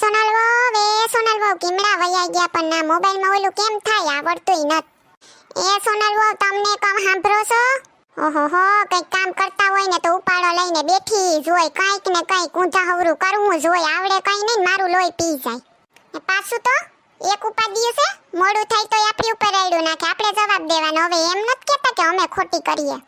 સોનલ વહુ એ સોનલ વહુ કેમડા વયા ગયા, પણ ના મોબાઈલમાં ઓલું કેમ થાય? આવડતું નથી. એ સોનલ વહુ તમને કામ સાંભળો છો? ઓહોહો કંઈક કામ કરતા હોય ને તો ઉપાડો લઈને બેઠી જ કંઈક ને કંઈક ઊંધા હવરું કરવું જ આવડે કંઈ નહીં, મારું લોહી પી જાય. પાછું તો, એક ઉપાધિ છે મોડું થાય તો આપણી ઉપર રાયડું નાખે. આપણે જવાબ દેવાનો. હવે એમ નથી કહેતા કે અમે ખોટી કરીએ.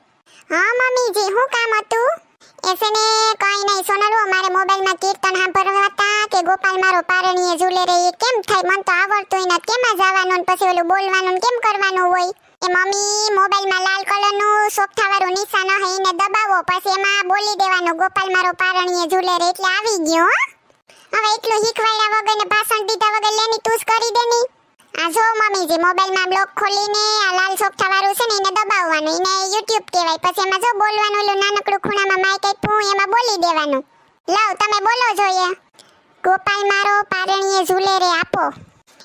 હા, મમ્મીજી શું કામ હતું? એસે ને કઈ નહીં. સોનલુ મારે મોબાઈલમાં કીર્તન સાંભળવા હતા કે ગોપાલ મારો પારણીએ ઝૂલે રે કેમ થાય? મન તો આવડતું નથી કેમાં જવાનું પછી ઓલું બોલવાનું કેમ કરવાનું હોય? એ મમ્મી, મોબાઈલમાં લાલ કલરનું સોફ્ટવેરનું નિશાન હે, એને દબાવો. પછી એમાં બોલી દેવાનું, ગોપાલ મારો પારણીએ ઝૂલે રે. એટલે આવી ગયો હવે એટલું શીખવાડ્યા વગર ને ભાષણ દીધા વગર લેની તું કરી દેની. આ જો મમ્મીજી મોબાઈલમાં બ્લોક ખોલીને આ લાલ સોફ્ટવેર વાળું છે ને, એને દબાવવાનું. એને યુટ્યુબ કહેવાય. પછી એમાં જો બોલવાનું, ઓલું નાનકડું ખૂણામાં માઇક આપ્યું એમાં બોલી દેવાનું લાવ તમે બોલો જોઈએ. ગોપાલ મારો પારણીએ ઝૂલે રે આપો.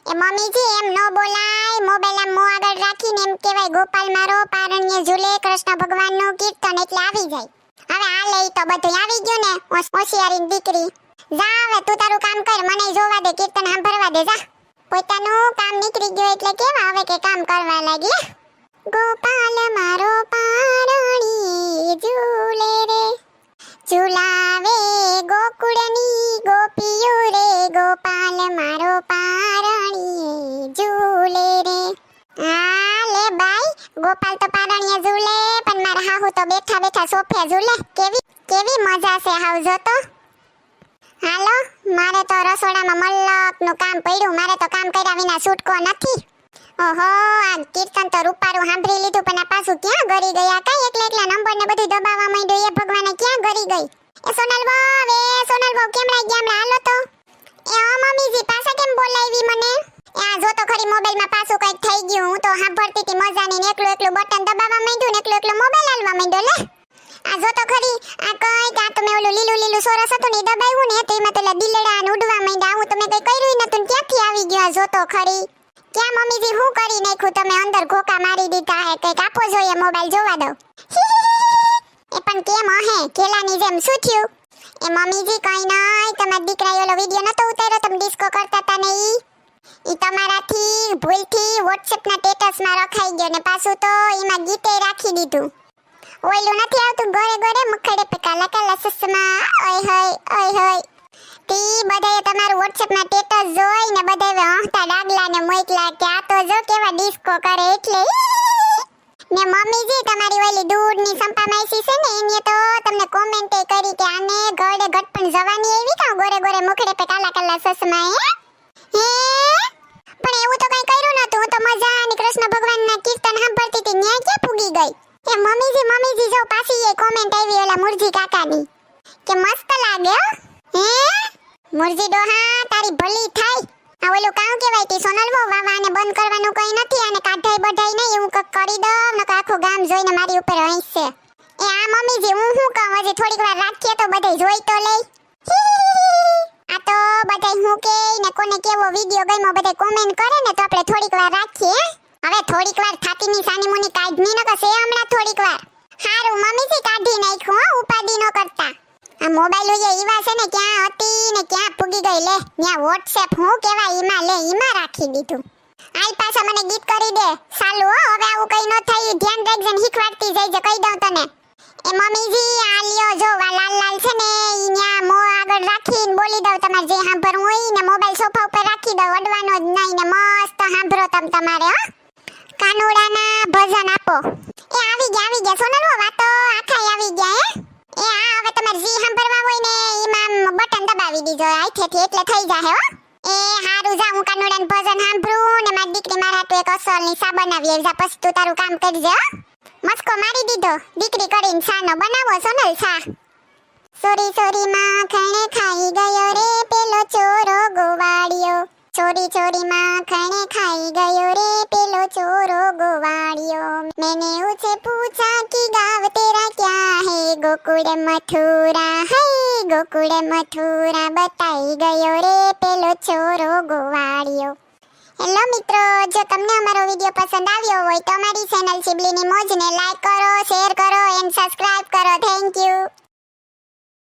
એ મમ્મીજી એમ ન બોલાય, મોબાઈલ આમ મો આગળ રાખીને એમ કહેવાય, ગોપાલ મારો પારણીએ ઝૂલે, કૃષ્ણ ભગવાનનું કીર્તન એટલે આવી જાય. હવે આ લઈ તો બધું આવી ગયું ને હોશિયારી દીકરી. જા હવે તું તારું કામ કર, મને જોવા દે, કીર્તન સાંભળવા દે, જા. પોતાનું કામ નીકળી ગયું એટલે કેવા હવે કે કામ કરવા લાગી ગોપાલ મારો પારણી ગોપાલ તો પારણીએ ઝૂલે, પણ મારા હાહુ તો બેઠા બેઠા સોફે ઝૂલે. કેવી કેવી મજા છે હાવ જોતો હાલો, મારે તો રસોડામાં મલ્લકનું કામ પડ્યું. મારે તો કામ કર્યા વિના છૂટકો નથી. ઓહો, આ કીર્તન તો રૂપારું સાંભળી લીધું, પણ આ પાછું ક્યાં ગરી ગયા? કઈ એટલે એટલા નંબર ને બધું દબાવવા માંડ્યું. એ ભગવાને ક્યાં ગરી ગઈ? એ સોનલ બહુ એ સોનલ બહુ કેમ રહી ગયા હાલો તો. એ મમ્મી મમ્મીજી, પાછા કેમ બોલાવી મને? એ જો તો ખરી મોબાઈલમાં પાછું કંઈક થઈ ગયું. હું તો સાંભળતી હતી મજાની ને એકલું એકલું બટન દબાવવા માંડ્યું ને એકલું એકલું મોબાઈલ હાલવા માંડ્યો, લે. આ જો તો ખરી, આ કઈ આ તો મેં ઓલું લીલું લીલું સોરસ હતું ને દબાવ્યું ને, તો એમાં તો દિલડા ને ઉડવા માંડ્યા. હું તો મેં કઈ કર્યું નતું ક્યાંથી આવી ગયો જો તો ખરી. ક્યાં મમ્મીજી, હું કરી નાખ્યું? તમે અંદર ઘોકા મારી દીધા હે, કંઈક આપો જોઈએ મોબાઈલ જોવા દઉં. એ પણ કેમ હે કેલાની જેમ શું થયું? એ મમ્મીજી, કઈ નહીં તમારા દીકરાએ ઓલો વીડિયો નતો ઉતાર્યો, તમે ડિસ્કો કરતા હતા ને ઈ. ઈ તમારાથી, ભૂલથી WhatsApp ના સ્ટેટસમાં રખાઈ ગયો ને પાછું તો એમાં ગીતે રાખી દીધું. ઓયલું નથી આવતું, ગોરે ગોરે મુખડે પે કાલા કાલા સસમા, ઓય હોય ઓય હોય. તી બધાએ તમારું માં સ્ટેટસ જોઈ ને બધાએ હંતા ડાગલા ને મોકલા કે આ તો જો કેવા ડિસ્કો કરે એટલે ને મમ્મીજી તમારી ઓલી દૂધની સંપા માઈસી છે ને, એની તો તમને કોમેન્ટ કરી કે આને ગળે ગટપણ જવાની એવી કા? ગોરે ગોરે મુખડે પે કાલા કાલા સસમા હે પણ એવું તો કઈ કર્યું નતું હું તો અને કૃષ્ણ ભગવાનના કીર્તન સાંભળતી હતી ન્યા ક્યાં પૂગી ગઈ? એ મમ્મીજી મમ્મીજી, જો પાછી એ કોમેન્ટ આવી ઓલા મુરજી કાકાની. કે મસ્ત લાગે હો. હે? મુરજી ડોહા, તારી ભલી થાય. આ ઓલું કામ કેવાય તી વાવા ને બંધ કરવાનું કઈ નથી અને કાઢાઈ બઢાઈ નહીં, એવું કક કરી દઉં નકર આખું ગામ જોઈને મારી ઉપર હંસશે એ આ મમ્મીજી, હું શું કહું? હજી થોડીક વાર રાખીએ તો બધાય જોઈ તો લઈ તો બધાય હું કે ને કોને કેવો વિડિયો ગમ્યો, બધાય કોમેન્ટ કરે ને તો આપણે થોડીક વાર રાખીએ હવે થોડીક વાર થાતીની સાની મુની કાઢની ન કસે હમણાં થોડીક વાર. હારું, મમ્મીથી કાઢી નાખ્યું, હો, ઉપાડી ન કરતા. આ મોબાઈલ ઉયે, ઈવા છે ને, ક્યાં હતી ને ક્યાં પૂગી ગઈ, લે, ન્યા WhatsApp હું કેવા ઈમાં, લે, ઈમાં રાખી દીધું. આઈ પાછા મને ગીત કરી દે. સાલું હવે આવું કઈ ન થાય, ધ્યાન રાખજે ને, શીખવાડતી જઈજે કહી દઉં તને. એ મમ્મીજી, આ લ્યો જો લાલ લાલ છે ને અહીંયા મો આગળ રાખીને બોલી દઉં તમારે જે સાંભળવું હોય ને મોબાઈલ સોફા ઉપર રાખી દઉં. અડવાનો જ નહીં ને મસ્ત સાંભળો તમ તમારે, હો. કાનુડાના ભજન આપો. એ આવી ગયા આવી ગયા. સોનલ વાતો આખા આવી ગયા એ હા હવે તમારે જે સાંભળવા હોય ને એમાં બટન દબાવી દીજો આઈથેથી એટલે થઈ જાય, હો. એ હારું જા, હું કાનુડાનું ભજન સાંભળું ને મારી દીકરી મારા હાટુ એક અસલની સા બનાવીએ જા, પછી તું તારું કામ કરજે, હો. મસ્કો મારી દીધો. દીકરી કરીને સાનો બનાવો સોનલ સા સોરી ચોરી માં ખણે ખાઈ ગયો રે પેલો ચોરો ગોવાળિયો. ચોરી ચોરી, માં ખણે ખાઈ ગયો રે પેલો ચોરો ગોવાળિયો. મેને ઉછે પૂછા કી ગાવ તેરા ક્યાં હે? ગોકુળ મથુરા, હે ગોકુળ મથુરા બતાઈ ગયો રે પેલો ચોરો ગોવાળિયો. હેલો મિત્રો. જો તમને અમારો વીડિયો પસંદ આવ્યો હોય તો અમારી ચેનલ સિબલીની મોજને લાઈક કરો શેર કરો એન્ડ સબસ્ક્રાઇબ કરો. Thank you